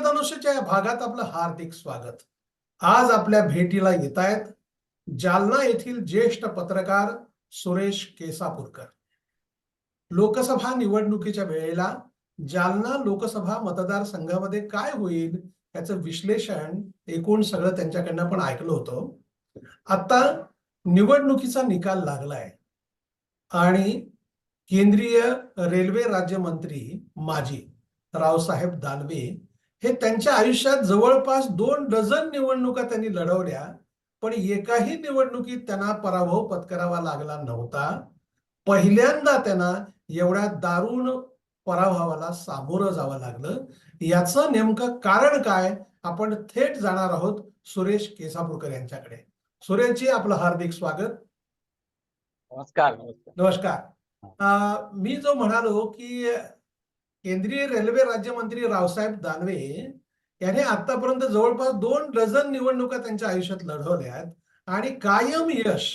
इंद्रधनुष्यच्या या भागात आपलं हार्दिक स्वागत. आज आपल्या भेटीला येत आहेत जालना येथील ज्येष्ठ पत्रकार सुरेश केसापूरकर. लोकसभा निवडणुकीच्या वेळेला जालना लोकसभा मतदारसंघामध्ये काय होईल याचं विश्लेषण एकूण सगळं त्यांच्याकडनं पण ऐकलं होतं. आता निवडणुकीचा निकाल लागलाय. आणि केंद्रीय रेल्वे राज्यमंत्री माजी रावसाहेब दानवे हे त्यांच्या आयुष्यात जवळपास दोन डझन निवडणुका त्यांनी लढवल्या पण एकाही निवडणुकीत त्यांना पराभव पत्करावा लागला नव्हता. पहिल्यांदा त्यांना एवढ्या दारुण पराभवाला सामोरं जावं लागलं. याचं नेमकं कारण काय? आपण थेट जाणार आहोत सुरेश केसापूरकर यांच्याकडे. सुरेशजी आपलं हार्दिक स्वागत. नमस्कार नमस्कार. मी जो म्हणालो की केंद्रीय रेल्वे राज्यमंत्री रावसाहेब दानवे याने आतापर्यंत जवळपास दोन डझन निवडणुका त्यांच्या आयुष्यात लढवल्यात आणि कायम यश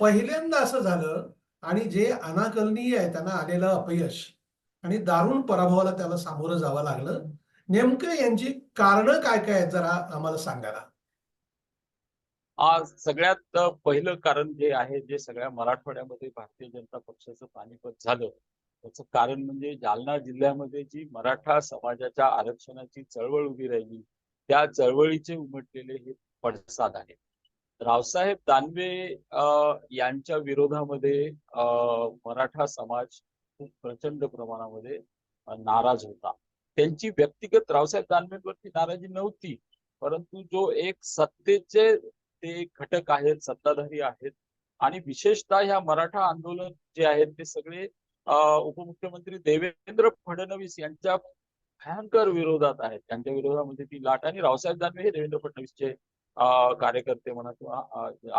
पहिल्यांदा असं झालं आणि जे अनाकलनीय आहे त्यांना आलेलं अपयश आणि दारुण पराभवाला त्याला सामोरं जावं लागलं. नेमकं यांची कारणं काय काय आहेत जरा आम्हाला सांगायला आज सगळ्यात पहिलं कारण जे आहे जे सगळ्या मराठवाड्यामध्ये भारतीय जनता पक्षाचं पानिपत झालं त्याचं कारण म्हणजे जालना जिल्ह्यामध्ये जी मराठा समाजाच्या आरक्षणाची चळवळ उभी राहिली त्या चळवळीचे उमटलेले हे पडसाद आहेत. रावसाहेब दानवे यांच्या विरोधामध्ये मराठा समाज खूप प्रचंड प्रमाणामध्ये नाराज होता. त्यांची व्यक्तिगत रावसाहेब दानवेंवरती नाराजी नव्हती परंतु जो एक सत्तेचे ते घटक आहेत सत्ताधारी आहेत आणि विशेषतः ह्या मराठा आंदोलन जे आहेत ते सगळे उपमुख्यमंत्री देवेंद्र फडणवीस यांच्या भयंकर विरोधात आहेत. त्यांच्या विरोधामध्ये ती लाट आणि रावसाहेब दानवे हे देवेंद्र फडणवीसचे कार्यकर्ते म्हणा किंवा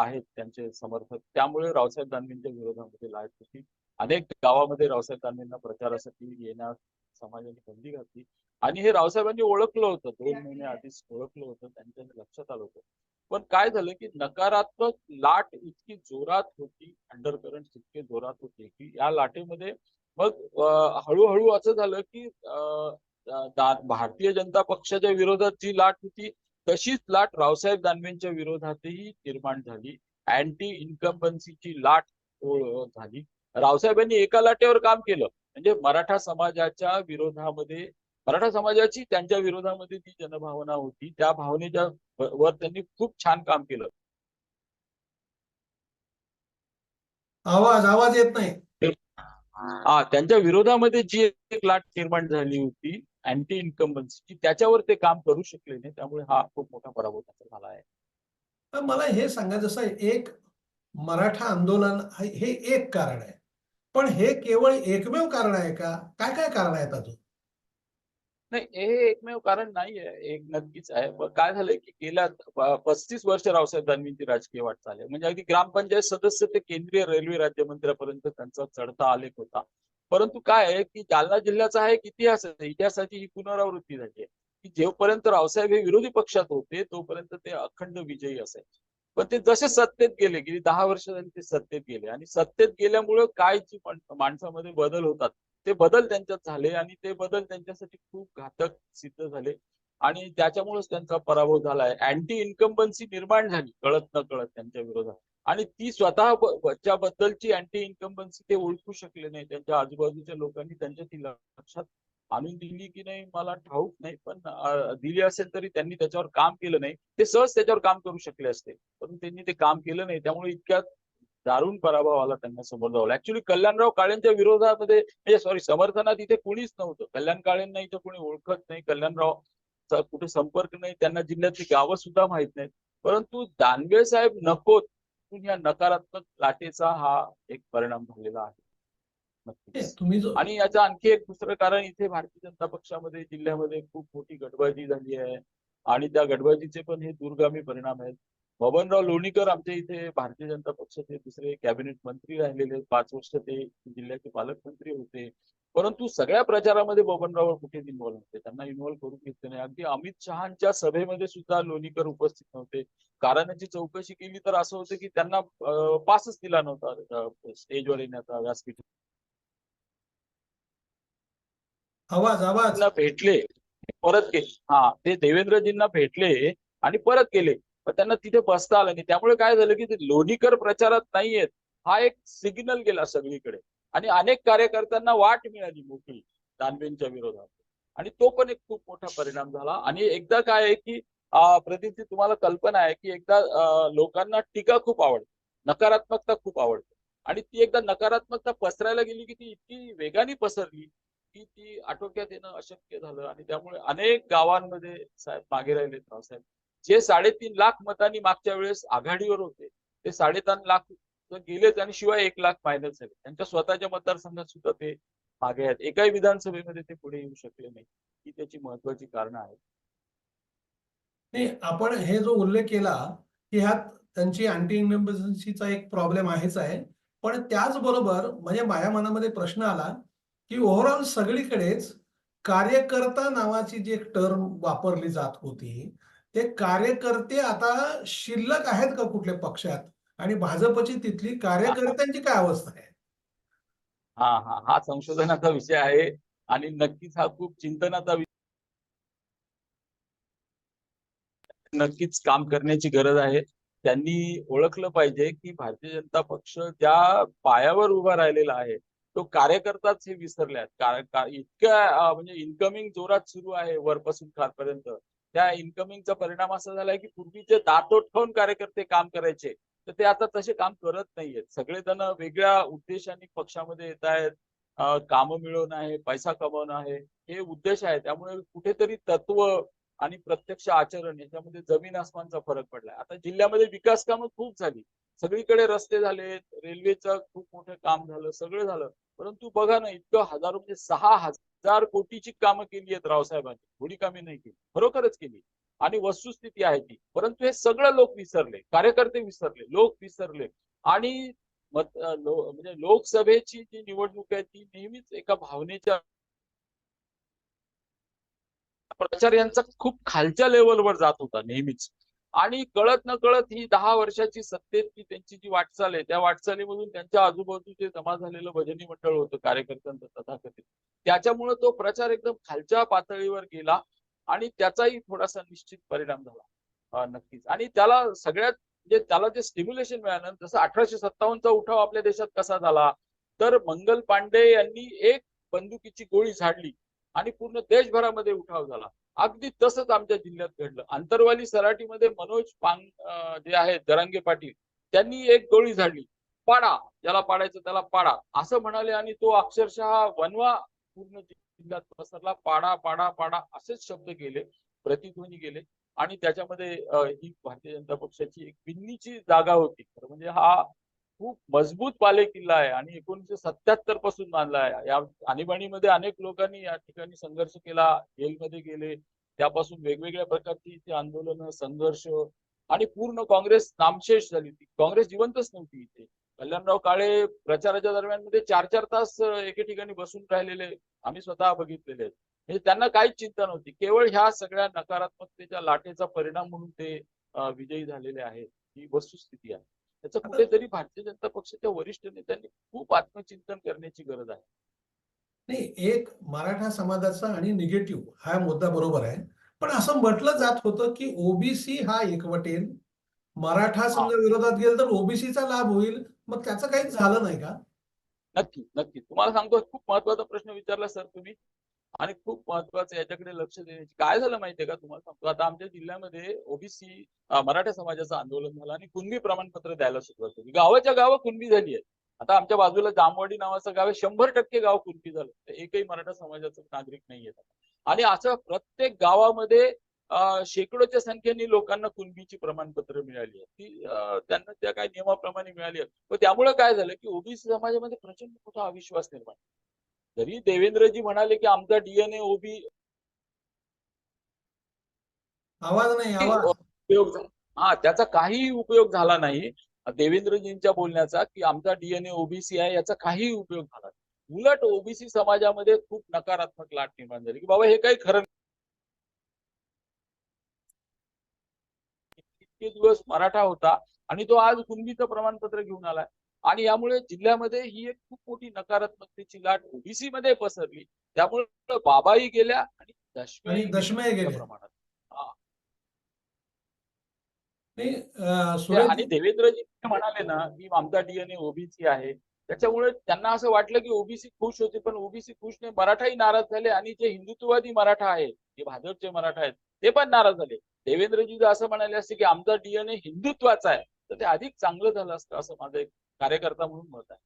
आहेत त्यांचे समर्थक. त्यामुळे रावसाहेब दानवेंच्या विरोधामध्ये लाट होती. अनेक गावामध्ये रावसाहेब दानवेंना प्रचारासाठी येण्यास समाजाने बंदी घातली. आणि हे रावसाहेबांनी ओळखलं होतं. दोन महिने आधीच ओळखलं होतं. त्यांच्या लक्षात आलं होतं. पण काय झालं की नकारात्मक लाट इतकी जोरात होती अंडर करंट इतके जोरात होते की या लाटेमध्ये मग हळूहळू असं झालं की भारतीय जनता पक्षाच्या विरोधात जी लाट होती तशीच लाट रावसाहेब दानवेंच्या विरोधातही निर्माण झाली. अँटी इन्कम्बन्सीची लाट झाली. रावसाहेबांनी एका लाटेवर काम केलं. म्हणजे मराठा समाजाच्या विरोधामध्ये मराठा समाजाची त्यांच्या विरोधामध्ये जी जनभावना होती त्या भावनेच्या वर त्यांनी खूप छान काम केलं. आवाज आवाज येत नाही. हा त्यांच्या विरोधामध्ये जी एक लाट निर्माण झाली होती अँटी इन्कम्बन्सीची त्याच्यावर ते काम करू शकले नाही त्यामुळे हा खूप मोठा पराभव त्यांचा झाला आहे. तर मला हे सांगा जसं एक मराठा आंदोलन हे हे एक कारण आहे. पण हे केवळ एकमेव कारण आहे का? काय काय कारण आहेत अजून? नाही हे एकमेव कारण नाही आहे एक नक्कीच आहे. पण काय झालंय की गेल्या पस्तीस वर्ष रावसाहेब राजकीय वाटचाल आहे. म्हणजे अगदी ग्रामपंचायत सदस्य ते केंद्रीय रेल्वे राज्यमंत्र्यापर्यंत त्यांचा चढता आलेख होता. परंतु काय आहे की जालना जिल्ह्याचा हा एक इतिहास आहे. इतिहासाची ही पुनरावृत्ती झाली आहे. की जेवपर्यंत रावसाहेब हे विरोधी पक्षात होते तोपर्यंत ते अखंड विजयी असायचे. पण ते जसे सत्तेत गेले गेली दहा वर्ष झाली ते सत्तेत गेले. आणि सत्तेत गेल्यामुळे काय जी माणसामध्ये बदल होतात ते बदल त्यांच्यात झाले आणि ते बदल त्यांच्यासाठी खूप घातक सिद्ध झाले. आणि त्याच्यामुळेच त्यांचा पराभव झालाय अँटी इन्कम्बन्सी निर्माण झाली कळत न कळत त्यांच्या विरोधात. आणि ती स्वतः ब- बद्दलची अँटी इन्कम्बन्सी ते ओळखू शकले नाही. त्यांच्या आजूबाजूच्या लोकांनी त्यांच्या ती लक्षात आणून दिली की नाही मला ठाऊक नाही. पण दिली असेल तरी त्यांनी त्याच्यावर काम केलं नाही. ते सहज त्याच्यावर काम करू शकले असते. पण त्यांनी ते काम केलं नाही. त्यामुळे इतक्यात दारुण पराभव आला त्यांना समोर जावं ऍक्च्युली कल्याणराव काळेंच्या विरोधामध्ये म्हणजे सॉरी समर्थनात इथे कुणीच नव्हतं. कल्याण काळेंना इथे कोणी ओळखत नाही. कल्याणराव कुठे संपर्क नाही. त्यांना जिल्ह्यातली गावं सुद्धा माहीत नाहीत. परंतु दानवे साहेब नकोत. या नकारात्मक लाटेचा हा एक परिणाम झालेला आहे. नक्कीच. तुम्ही आणि याचं आणखी एक दुसरं कारण इथे भारतीय जनता पक्षामध्ये जिल्ह्यामध्ये खूप मोठी गटबाजी झाली आहे. आणि त्या गटबाजीचे पण हे दूरगामी परिणाम आहेत. बबनराव लोणीकर आमच्या इथे भारतीय जनता पक्षाचे दुसरे कॅबिनेट मंत्री राहिलेले पाच वर्ष ते जिल्ह्याचे पालकमंत्री होते. परंतु सगळ्या प्रचारामध्ये बबनराव कुठेच इन्व्हॉल्व नव्हते? त्यांना इन्व्हॉल्व करून घेतले नाही. अगदी अमित शहाच्या सभेमध्ये सुद्धा लोणीकर उपस्थित नव्हते. कारणाची चौकशी केली तर असं होतं की त्यांना पासच दिला नव्हता स्टेजवर येण्याचा व्यासपीठ. आवाज आवाज. भेटले. परत केले. हा ते देवेंद्रजींना भेटले आणि परत केले. पण त्यांना तिथे बसता आलं नाही. त्यामुळे काय झालं की ते लोणीकर प्रचारात नाहीयेत. हा एक सिग्नल गेला सगळीकडे. आणि अनेक कार्यकर्त्यांना वाट मिळाली मोठी दानवेंच्या विरोधात. आणि तो पण एक खूप मोठा परिणाम झाला. आणि एकदा काय आहे की अं, प्रदीपजी तुम्हाला कल्पना आहे की एकदा लोकांना टीका खूप आवडते. नकारात्मकता खूप आवडते. आणि ती एकदा नकारात्मकता पसरायला गेली की ती इतकी वेगाने पसरली की ती आटोक्यात येणं अशक्य झालं. आणि त्यामुळे अनेक गावांमध्ये साहेब मागे राहिले रावसाहेब. जे साडेतीन लाख मतांनी मागच्या वेळेस आघाडीवर होते ते साडेतीन लाख गेलेच आणि शिवाय एक लाख फायनल झाले. त्यांच्या स्वतःच्या मतदारसंघात सुद्धा ते मागे आहेत. एकाही विधानसभेमध्ये ते पुढे येऊ शकले नाही. ही त्याची महत्वाची कारण आहेत. आपण हे जो उल्लेख केला की ह्यात त्यांची अँटी इन्कम्बन्सीचा एक प्रॉब्लेम आहेच आहे. पण त्याचबरोबर म्हणजे माझ्या मनामध्ये प्रश्न आला की ओव्हरऑल सगळीकडेच कार्यकर्ता नावाची जी एक टर्म वापरली जात होती ते कार्यकर्ते आता शिल्लक आहेत का कुठल्या पक्षात? आणि भाजपची तिथली कार्यकर्त्यांची काय अवस्था आहे? हा हा हा संशोधनाचा विषय आहे आणि नक्कीच हा खूप चिंतनाचा विषय नक्कीच काम करण्याची गरज आहे. त्यांनी ओळखलं पाहिजे की भारतीय जनता पक्ष ज्या पायावर उभा राहिलेला आहे तो कार्यकर्ताच हे विसरले आहेत. कारण इतक्या म्हणजे इन्कमिंग जोरात सुरू आहे वरपासून खालपर्यंत. त्या इन्कमिंगचा परिणाम असा झालाय की पूर्वीचे दातोट ठेवून कार्यकर्ते काम करायचे तर ते आता तसे काम करत नाहीयेत. सगळेजण वेगळ्या उद्देशाने पक्षामध्ये येत आहेत. कामं मिळवणं आहे पैसा कमवणं आहे हे उद्देश आहे. त्यामुळे कुठेतरी तत्व आणि प्रत्यक्ष आचरण याच्यामध्ये जमीन आसमानचा फरक पडलाय. आता जिल्ह्यामध्ये विकास कामं खूप झाली. सगळीकडे रस्ते झाले रेल्वेचं खूप मोठं काम झालं सगळं झालं. परंतु बघा ना इतकं हजारो म्हणजे सहा हजार कोटीची कामं केली आहेत रावसाहेबांनी. थोडी कामे नाही केली. खरोखरच केली. आणि वस्तुस्थिती आहे ती. परंतु हे सगळं लोक विसरले. कार्यकर्ते विसरले. लोक विसरले. आणि मत लो- म्हणजे लोकसभेची जी निवडणूक आहे ती नेहमीच एका भावनेच्या प्रचार यांचा खूप खालच्या लेवलवर जात होता नेहमीच. आणि कळत न कळत ही दहा वर्षाची सत्तेची त्यांची जी वाटचाल आहे त्या वाटचालीमधून त्यांच्या आजूबाजूचे जमा झालेलं भजनी मंडळ होतं कार्यकर्त्यांचं तथाकथित त्याच्यामुळे तो प्रचार एकदम खालच्या पातळीवर गेला आणि त्याचाही थोडासा निश्चित परिणाम झाला. नक्कीच. आणि त्याला सगळ्यात म्हणजे त्याला जे स्टिम्युलेशन मिळालं जसं अठराशे सत्तावन्नचा उठाव आपल्या देशात कसा झाला तर मंगल पांडे यांनी एक बंदुकीची गोळी झाडली आणि पूर्ण देशभरामध्ये उठाव झाला. अगदी तसंच आमच्या जिल्ह्यात घडलं. आंतरवाली सराटीमध्ये मनोज पांग जे आहेत दरांगे पाटील त्यांनी एक गोळी झाडली. पाडा ज्याला पाडायचं त्याला पाडा असं म्हणाले आणि तो अक्षरशः वनवा पूर्ण जिल्ह्यात पसरला. पाडा पाडा पाडा असेच शब्द गेले प्रतिध्वनी गेले. आणि त्याच्यामध्ये ही भारतीय जनता पक्षाची एक पिन्नीची जागा होती. खरं म्हणजे हा खूप मजबूत बाले किल्ला आहे आणि एकोणीशे सत्याहत्तरपासून बांधला आहे. या आणीबाणीमध्ये अनेक लोकांनी या ठिकाणी संघर्ष केला जेलमध्ये गेले. त्यापासून वेगवेगळ्या प्रकारची इथे आंदोलन संघर्ष आणि पूर्ण काँग्रेस नामशेष झाली ती काँग्रेस जिवंतच नव्हती इथे. कल्याणराव काळे प्रचाराच्या दरम्यानमध्ये चार चार तास एके ठिकाणी बसून राहिलेले. आम्ही स्वतः बघितलेले. आहेत म्हणजे त्यांना काहीच चिंता नव्हती. केवळ ह्या सगळ्या नकारात्मकतेच्या लाटेचा परिणाम म्हणून ते विजयी झालेले आहेत ही वस्तुस्थिती आहे. त्याचं कुठेतरी भारतीय जनता पक्षाच्या वरिष्ठ नेत्यांनी खूप आत्मचिंतन करण्याची गरज आहे. नाही एक मराठा समाजाचा आणि निगेटिव्ह हा मुद्दा बरोबर आहे. पण असं म्हटलं जात होतं की ओबीसी हा एकवटेल मराठा समजा विरोधात गेल तर ओबीसीचा लाभ होईल. मग त्याचं काहीच झालं नाही का? नक्की नक्की. तुम्हाला सांगतो खूप महत्त्वाचा प्रश्न विचारला सर तुम्ही. आणि खूप महत्वाचं याच्याकडे लक्ष देण्याची. काय झालं माहितीये का तुम्हाला सांगतो? आता आमच्या जिल्ह्यामध्ये ओबीसी मराठा समाजाचं आंदोलन झालं आणि कुणबी प्रमाणपत्र द्यायला सुरुवात झाली गावाच्या गावं कुणबी झाली आहे आता आमच्या बाजूला जामवाडी नावाचं गाव आहे. शंभर टक्के गाव कुणबी झालं. तर एकही मराठा समाजाचं नागरिक नाही येत आणि असं प्रत्येक गावामध्ये शेकडोच्या संख्येने लोकांना कुणबीची प्रमाणपत्र मिळाली आहेत. ती त्यांना त्या काही नियमाप्रमाणे मिळाली आहेत. त्यामुळे काय झालं की ओबीसी समाजामध्ये प्रचंड मोठा अविश्वास निर्माण झाला. जरी देवेंद्रजी म्हणाले की आमचा डीएनए ओबी आवाज नाही आवाज उपयोग हा त्याचा काहीही उपयोग झाला नाही देवेंद्रजींच्या बोलण्याचा की आमचा डीएनए ओबीसी आहे याचा काहीही उपयोग झाला. उलट ओबीसी समाजामध्ये खूप नकारात्मक लाट निर्माण झाली की बाबा हे काही खरं नाही. इतके दिवस मराठा होता आणि तो आज कुणबीचं प्रमाणपत्र घेऊन आलाय आणि यामुळे जिल्ह्यामध्ये ही एक खूप मोठी नकारात्मकतेची लाट ओबीसी मध्ये पसरली. त्यामुळे बाबाही गेल्या आणि. प्रमाणात. आणि देवेंद्रजी म्हणाले ना की आमचा डीएनए ओबीसी आहे. त्याच्यामुळे त्यांना असं वाटलं की ओबीसी खुश होते पण ओबीसी खुश नाही मराठाही नाराज झाले आणि जे हिंदुत्ववादी मराठा आहेत जे भाजपचे मराठा आहेत ते पण नाराज झाले. देवेंद्रजी जर असं म्हणाले असते की आमचा डीएनए हिंदुत्वाचा आहे तर ते अधिक चांगलं झालं असतं असं माझं एक कार्यकर्ता म्हणून मत आहे.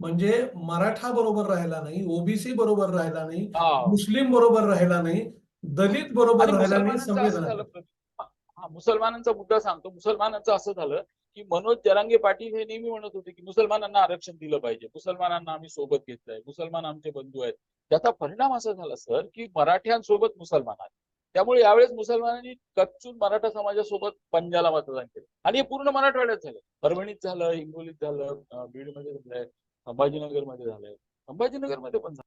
म्हणजे मराठा बरोबर राहिला नाही ओबीसी बरोबर राहिला नाही. मुस्लिम बरोबर राहिला नाही दलित बरोबर राहिला नाही. हा मुसलमानांचा मुद्दा सांगतो. मुसलमानांचं असं झालं की मनोज जरांगे पाटील हे नेहमी म्हणत होते की मुसलमानांना आरक्षण दिलं पाहिजे. मुसलमानांना आम्ही सोबत घेतलंय. मुसलमान आमचे बंधू आहेत. त्याचा परिणाम असा झाला सर की मराठ्यांसोबत मुसलमान आहेत. त्यामुळे यावेळेस मुसलमानांनी कच्चून मराठा समाजासोबत पंजाला मतदान केलं. आणि हे पूर्ण मराठवाड्यात झालं. परभणीत झालं हिंगोलीत झालं बीडमध्ये झालंय संभाजीनगरमध्ये झालंय. संभाजीनगरमध्ये पण झालं.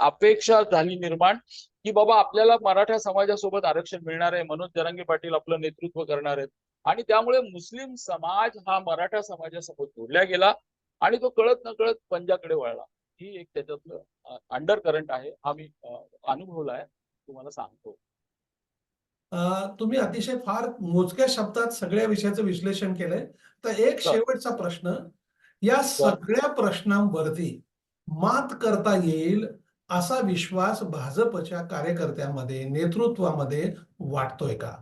अपेक्षा झाली निर्माण की बाबा आपल्याला मराठा समाजासोबत आरक्षण मिळणार आहे. मनोज जरांगे पाटील आपलं नेतृत्व करणार आहेत. आणि त्यामुळे मुस्लिम समाज हा मराठा समाजासोबत जोडला गेला आणि तो कळत न कळत पंजाकडे वळला. ही एक त्याच्यातलं अंडर करंट आहे हा मी अनुभवला आहे तुम्हाला सांगतो. तुम्ही अतिशय फार मोजक्या शब्दात सगळ्या विषयाचं विश्लेषण केलंय. तर एक. शेवटचा प्रश्न या सगळ्या प्रश्नांवरती मात करता येईल असा विश्वास भाजपच्या कार्यकर्त्यांमध्ये नेतृत्वामध्ये वाटतोय का?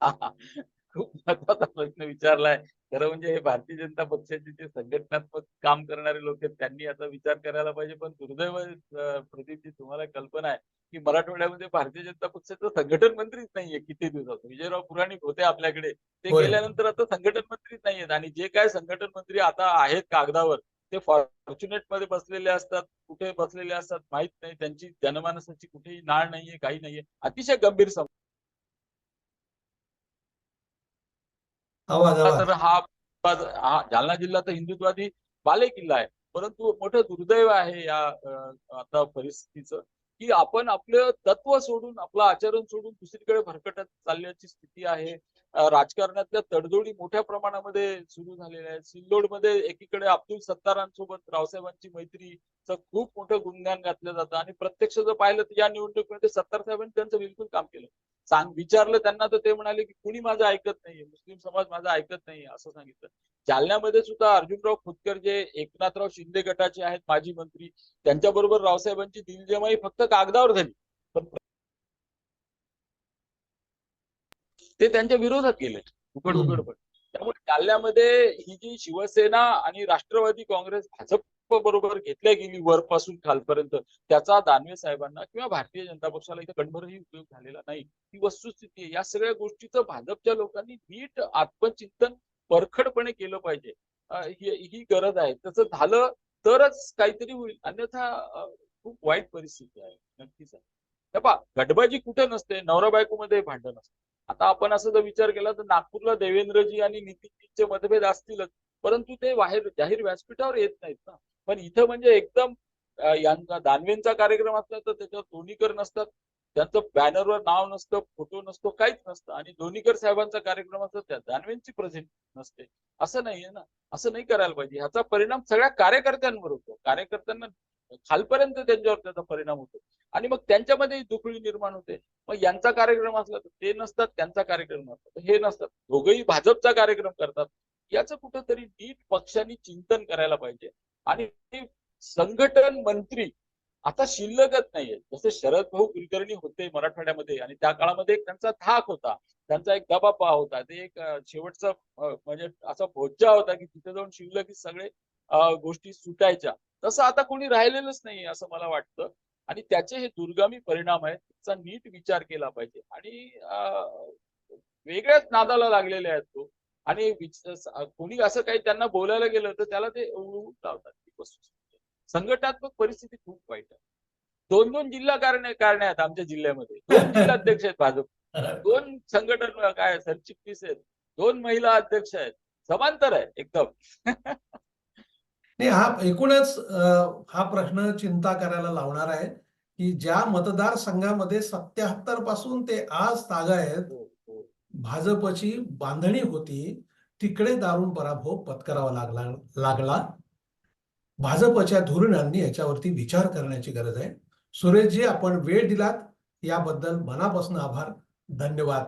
खूप महत्त्वाचा प्रश्न विचारलाय. खरं म्हणजे हे भारतीय जनता पक्षाचे जे संघटनात्मक काम करणारे लोक आहेत त्यांनी याचा विचार करायला पाहिजे. पण दुर्दैव प्रदीपजी तुम्हाला कल्पना आहे की मराठवाड्यामध्ये भारतीय जनता पक्षाचं संघटन मंत्रीच नाहीये किती दिवसात. विजयराव पुराणिक होते आपल्याकडे. ते. गेल्यानंतर आता संघटन मंत्रीच नाहीयेत आणि जे काय संघटन मंत्री आता आहेत कागदावर ते फॉर्च्युनेटमध्ये बसलेले असतात. कुठे बसलेले असतात माहीत नाही. त्यांची जनमानसाची कुठेही नाळ नाहीये काही नाहीये. अतिशय गंभीर आवाज आवाज तर हा हा जालना जिल्हा तर हिंदुत्वादी बाले किल्ला आहे. परंतु मोठं दुर्दैव आहे या आता परिस्थितीचं की आपण आपलं तत्व सोडून आपलं आचरण सोडून दुसरीकडे भरकटत चालल्याची स्थिती आहे. राजकारणातल्या तडजोडी मोठ्या प्रमाणामध्ये सुरू झालेल्या आहेत. सिल्लोडमध्ये एकीकडे अब्दुल सत्तारांसोबत रावसाहेबांची मैत्रीचं खूप मोठं गुणगान घातलं जातं. आणि प्रत्यक्ष जर पाहिलं तर या निवडणुकीमध्ये सत्तार साहेबांनी त्यांचं बिलकुल काम केलं. सांग विचारलं त्यांना तर ते म्हणाले की कुणी माझं ऐकत नाहीये मुस्लिम समाज माझं ऐकत नाहीये असं सांगितलं. जालन्यामध्ये सुद्धा अर्जुनराव खोतकर जे एकनाथराव शिंदे गटाचे आहेत माजी मंत्री त्यांच्याबरोबर रावसाहेबांची दिलजमाई फक्त कागदावर झाली. पण ते त्यांच्या विरोधात गेले. उघड हम्म. उघड पण. त्यामुळे जालन्यामध्ये ही जी शिवसेना आणि राष्ट्रवादी काँग्रेस भाजप बरोबर घेतल्या गेली वरपासून खालपर्यंत. त्याचा दानवे साहेबांना किंवा भारतीय जनता पक्षाला इथे कणभरही उपयोग झालेला नाही. ही वस्तुस्थिती आहे. या सगळ्या गोष्टीचं भाजपच्या लोकांनी नीट आत्मचिंतन परखडपणे केलं पाहिजे. ही गरज आहे. तसं झालं तरच काहीतरी होईल. अन्यथा खूप वाईट परिस्थिती आहे. नक्कीच आहे. हे पहा गटबाजी कुठे नसते. नवरा बायकोमध्ये भांडण असते. आता आपण असं जर विचार केला तर नागपूरला देवेंद्रजी आणि नितीनजींचे मतभेद असतीलच. परंतु ते बाहेर जाहीर व्यासपीठावर येत नाहीत ना. पण इथं म्हणजे एकदम यांचा दानवेंचा कार्यक्रम असला तर त्याच्यावर दोन्हीकर नसतात. त्यांचं बॅनरवर नाव नसतं फोटो नसतो काहीच नसतं. आणि दोन्हीकर साहेबांचा कार्यक्रम असतो त्या दानवेंची प्रेझेंट नसते. असं नाहीये ना. असं नाही करायला पाहिजे. ह्याचा परिणाम सगळ्या कार्यकर्त्यांवर होतो. कार्यकर्त्यांना खालपर्यंत त्यांच्यावर त्याचा परिणाम होतो. आणि मग त्यांच्यामध्ये दुखळी निर्माण होते. मग यांचा कार्यक्रम असला तर ते नसतात त्यांचा कार्यक्रम असतात हे नसतात. दोघंही भाजपचा कार्यक्रम करतात. याचं कुठंतरी नीट पक्षांनी चिंतन करायला पाहिजे. आणि संघटन मंत्री आता शिल्लकच नाहीये. जसे शरद भाऊ कुलकर्णी होते मराठवाड्यामध्ये आणि त्या काळामध्ये एक त्यांचा धाक होता. त्यांचा एक दबापा होता. ते एक शेवटचा म्हणजे असा भोज्जा होता की तिथे जाऊन शिवलं की सगळे गोष्टी सुटायच्या. तसं आता कोणी राहिलेलंच नाही असं मला वाटतं. आणि त्याचे हे दुर्गामी परिणाम आहेत त्याचा नीट विचार केला पाहिजे. आणि वेगळ्याच नादाला लागलेले आहेत तो. आणि कोणी असं काही त्यांना बोलायला गेलं तर त्याला ते लावतात. संघटनात्मक परिस्थिती खूप वाईट आहे. दोन दोन जिल्हा कारणे कारणे आहेत आमच्या जिल्ह्यामध्ये. दोन जिल्हाध्यक्ष आहेत भाजप. दोन संघटन काय सरचिटणीस आहेत. दोन महिला अध्यक्ष आहेत. समांतर आहे एकदम. नाही हा एकूणच हा प्रश्न चिंता करायला लावणार आहे की ज्या मतदारसंघामध्ये सत्याहत्तरपासून ते आज तागायत हो, हो. भाजपची बांधणी होती तिकडे दारुण पराभव पत्करावा लागला लागला. भाजपच्या धोरणांनी याच्यावरती विचार करण्याची गरज आहे. सुरेशजी आपण वेळ दिलात. याबद्दल मनापासून आभार. धन्यवाद.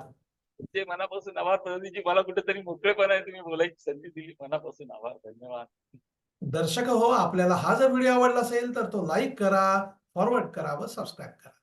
तुमचे मनापासून आभार. प्रदीपजी मला कुठेतरी मोकळेपणाने तुम्ही बोलायची संधी दिली. मनापासून आभार. धन्यवाद. दर्शक हो आपल्याला हा जर व्हिडिओ आवडला असेल तर तो लाईक करा फॉरवर्ड करा व सबस्क्राईब करा.